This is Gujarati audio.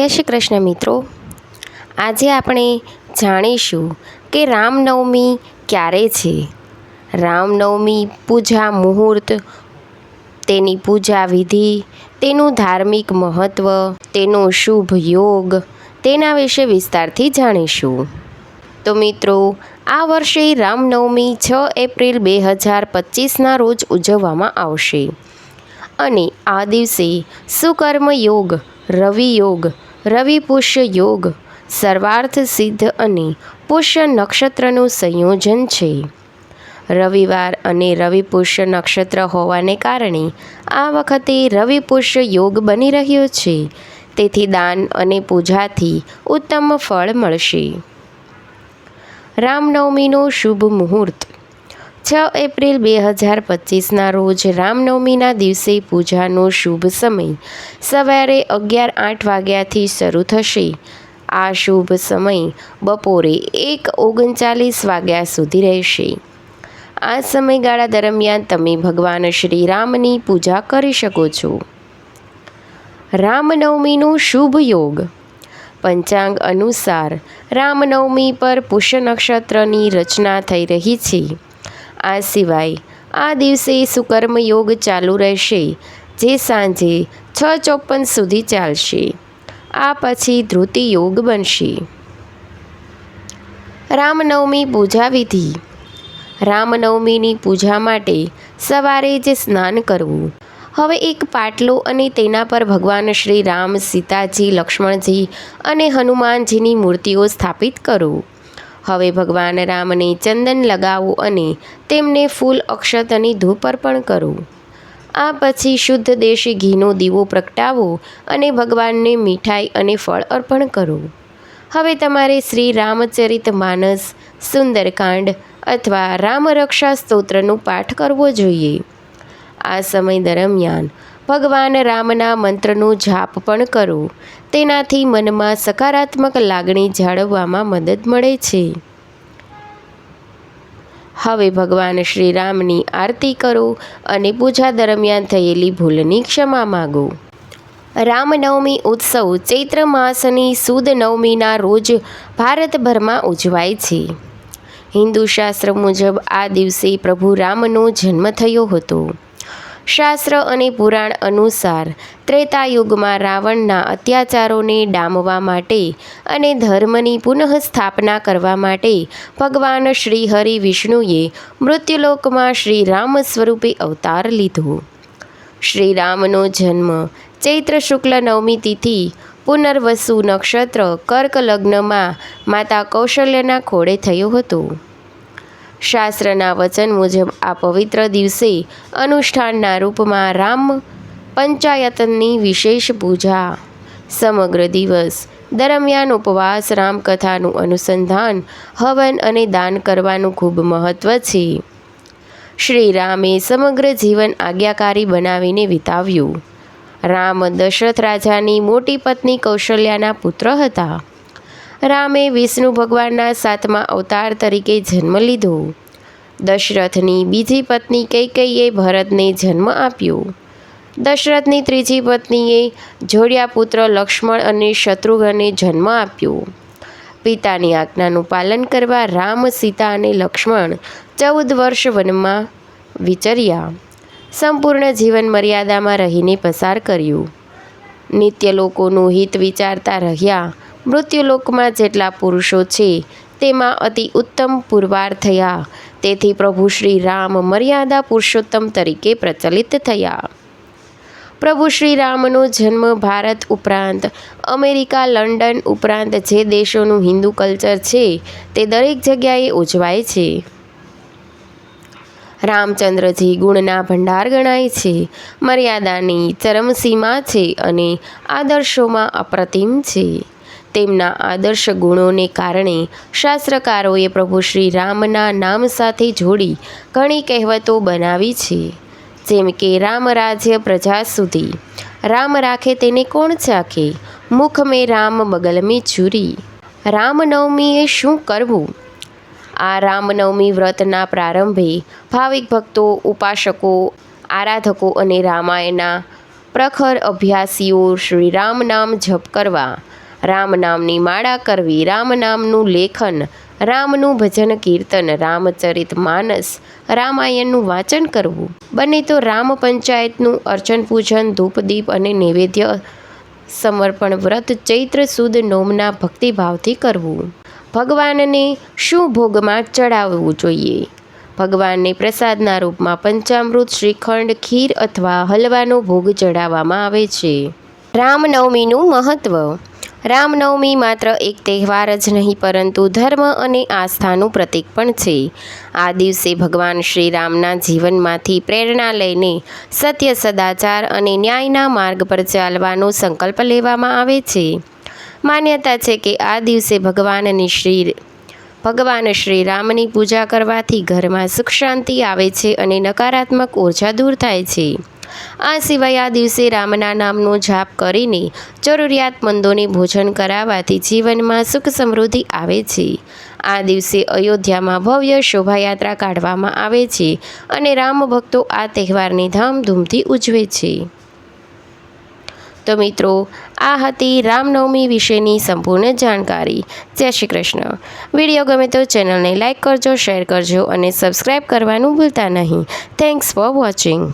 જય શ્રી કૃષ્ણ મિત્રો. આજે આપણે જાણીશું કે રામનવમી ક્યારે છે. રામનવમી પૂજા મુહૂર્ત, તેની પૂજા વિધિ, તેનું ધાર્મિક મહત્ત્વ તેનો શુભ યોગ, તેના વિશે વિસ્તારથી જાણીશું. તો મિત્રો, આ વર્ષે રામનવમી છ એપ્રિલ બે હજાર પચીસના રોજ ઉજવવામાં આવશે. અને આ દિવસે સુકર્મ યોગ રવિ યોગ રવિ પુષ્ય યોગ, સર્વાર્થ સિદ્ધ અને પુષ્ય નક્ષત્રનું સંયોજન છે. રવિવાર અને રવિ પુષ્ય નક્ષત્ર હોવાને કારણે આ વખતે રવિ પુષ્ય યોગ બની રહ્યો છે. તેથી દાન અને પૂજાથી ઉત્તમ ફળ મળશે. રામનવમીનો શુભ મુહૂર્ત. છ એપ્રિલ બે હજાર પચીસના રોજ રામનવમીના દિવસે પૂજાનો શુભ સમય. સવારે અગિયાર આઠ વાગ્યાથી શરૂ થશે. આ શુભ સમય બપોરે એક ઓગણચાલીસ વાગ્યા સુધી રહેશે. આ સમયગાળા દરમિયાન તમે ભગવાન શ્રી રામની પૂજા કરી શકો છો. રામનવમીનો શુભ યોગ. પંચાંગ અનુસાર રામનવમી પર પુષ્ય નક્ષત્રની રચના થઈ રહી છે. આ સિવાય આ દિવસે સુકર્મ યોગ ચાલુ રહેશે, જે સાંજે છ ચોપન સુધી ચાલશે. આ પછી ધૃતિ યોગ બનશે. રામનવમી પૂજા વિધિ. રામનવમીની પૂજા માટે સવારે જ સ્નાન કરવું. હવે એક પાટલો અને તેના પર ભગવાન શ્રી રામ સીતાજી, લક્ષ્મણજી અને હનુમાનજીની મૂર્તિઓ સ્થાપિત કરો. હવે ભગવાન રામને ચંદન લગાવો અને તેમને ફૂલ અક્ષત અને ધૂપ અર્પણ કરો. આ પછી શુદ્ધ દેશી ઘીનો દીવો પ્રગટાવો અને ભગવાનને મીઠાઈ અને ફળ અર્પણ કરો. હવે તમારે શ્રી રામચરિત માનસ, સુંદરકાંડ અથવા રામરક્ષા સ્તોત્રનો પાઠ કરવો જોઈએ. આ સમય દરમિયાન ભગવાન રામના મંત્રનો જાપ પણ કરો. તેનાથી મનમાં સકારાત્મક લાગણી જાળવવામાં મદદ મળે છે. હવે ભગવાન શ્રી રામની આરતી કરો અને પૂજા દરમિયાન થયેલી ભૂલની ક્ષમા માગો. રામનવમી ઉત્સવ ચૈત્ર માસની સુદ નવમીના રોજ ભારતભરમાં ઉજવાય છે. હિન્દુ શાસ્ત્ર મુજબ આ દિવસે પ્રભુ રામનો જન્મ થયો હતો. શાસ્ત્ર અને પુરાણ અનુસાર ત્રેતાયુગમાં રાવણના અત્યાચારોને ડામવા માટે અને ધર્મની પુનઃસ્થાપના કરવા માટે ભગવાન શ્રી હરિ વિષ્ણુએ મૃત્યુલોકમાં શ્રી રામ સ્વરૂપે અવતાર લીધો. શ્રી રામનો જન્મ ચૈત્ર શુક્લ નવમી તિથિ, પુનર્વસુ નક્ષત્ર કર્ક લગ્નમાં માતા કૌશલ્યના ખોળે થયો હતો. શાસ્ત્રના વચન મુજબ આ પવિત્ર દિવસે અનુષ્ઠાનના રૂપમાં રામ પંચાયતનની વિશેષ પૂજા સમગ્ર દિવસ દરમિયાન ઉપવાસ, રામકથાનું અનુસંધાન, હવન અને દાન કરવાનું ખૂબ મહત્ત્વ છે. શ્રી રામે સમગ્ર જીવન આજ્ઞાકારી બનાવીને વિતાવ્યું. રામ દશરથ રાજાની મોટી પત્ની કૌશલ્યાના પુત્ર હતા. રામે વિષ્ણુ ભગવાનના સાતમા અવતાર તરીકે જન્મ લીધો. દશરથની બીજી પત્ની કૈકૈયે ભરતને જન્મ આપ્યો. દશરથની ત્રીજી પત્નીએ જોડિયા પુત્ર લક્ષ્મણ અને શત્રુઘ્નને જન્મ આપ્યો. પિતાની આજ્ઞાનું પાલન કરવા રામ, સીતા અને લક્ષ્મણ ચૌદ વર્ષ વનમાં વિચર્યા. સંપૂર્ણ જીવન મર્યાદામાં રહીને પસાર કર્યું. નિત્ય લોકોનું હિત વિચારતા રહ્યા. મૃત્યુલોકમાં જેટલા પુરુષો છે, તેમાં અતિ ઉત્તમ પુરવાર થયા. તેથી પ્રભુ શ્રી રામ મર્યાદા પુરુષોત્તમ તરીકે પ્રચલિત થયા. પ્રભુ શ્રી રામનો જન્મ ભારત ઉપરાંત અમેરિકા, લંડન ઉપરાંત જે દેશોનું હિન્દુ કલ્ચર છે, તે દરેક જગ્યાએ ઉજવાય છે. રામચંદ્રજી ગુણના ભંડાર ગણાય છે, મર્યાદાની ચરમસીમા છે અને આદર્શોમાં અપ્રતિમ છે. તેમના આદર્શ ગુણોને કારણે શાસ્ત્રકારોએ પ્રભુ શ્રી રામના નામ સાથે જોડી ઘણી કહેવતો બનાવી છે. જેમ કે, રામ રાજ્ય પ્રજા સુધી. રામ રાખે તેને કોણ ચાખે? મુખ મેં રામ બગલ મેં છુરી રામનવમીએ શું કરવું? આ રામનવમી વ્રતના પ્રારંભે ભાવિક ભક્તો, ઉપાસકો, આરાધકો અને રામાયણના પ્રખર અભ્યાસીઓ શ્રી રામ નામ જપ કરવા રામ નામની માળા કરવી, રામ નામનું લેખન, રામનું ભજન કીર્તન, રામચરિત માનસ, રામાયણનું વાંચન કરવું. બને તો રામ પંચાયતનું અર્ચન, પૂજન ધૂપદીપ અને નૈવેદ્ય સમર્પણ, વ્રત, ચૈત્ર સુદ નોમના ભક્તિભાવથી કરવું. ભગવાનને શું ભોગમાં ચડાવવું જોઈએ? ભગવાનને પ્રસાદના રૂપમાં પંચામૃત, શ્રીખંડ, ખીર અથવા હલવાનો ભોગ ચડાવવામાં આવે છે. રામનવમીનું મહત્ત્વ રામનવમી માત્ર એક તહેવાર જ નહીં, પરંતુ ધર્મ અને આસ્થાનું પ્રતીક પણ છે. આ દિવસે ભગવાન શ્રી રામના જીવનમાંથી પ્રેરણા લઈને સત્ય, સદાચાર અને ન્યાયના માર્ગ પર ચાલવાનો સંકલ્પ લેવામાં આવે છે. માન્યતા છે કે આ દિવસે ભગવાનની શ્રી, ભગવાન શ્રી રામની પૂજા કરવાથી ઘરમાં સુખ શાંતિ આવે છે અને નકારાત્મક ઊર્જા દૂર થાય છે. આ સિવાય આ દિવસે રામના નામનો જાપ કરીને જરૂરિયાતમંદોને ભોજન કરાવવાથી જીવનમાં સુખ સમૃદ્ધિ આવે છે. આ દિવસે અયોધ્યામાં ભવ્ય શોભાયાત્રા કાઢવામાં આવે છે અને રામ ભક્તો આ તહેવારની ધામધૂમથી ઉજવે છે. તો મિત્રો, આ હતી રામનવમી વિશેની સંપૂર્ણ જાણકારી. જય શ્રી કૃષ્ણ. વીડિયો ગમે તો ચેનલને લાઇક કરજો, શેર કરજો અને સબસ્ક્રાઈબ કરવાનું ભૂલતા નહીં. Thanks for watching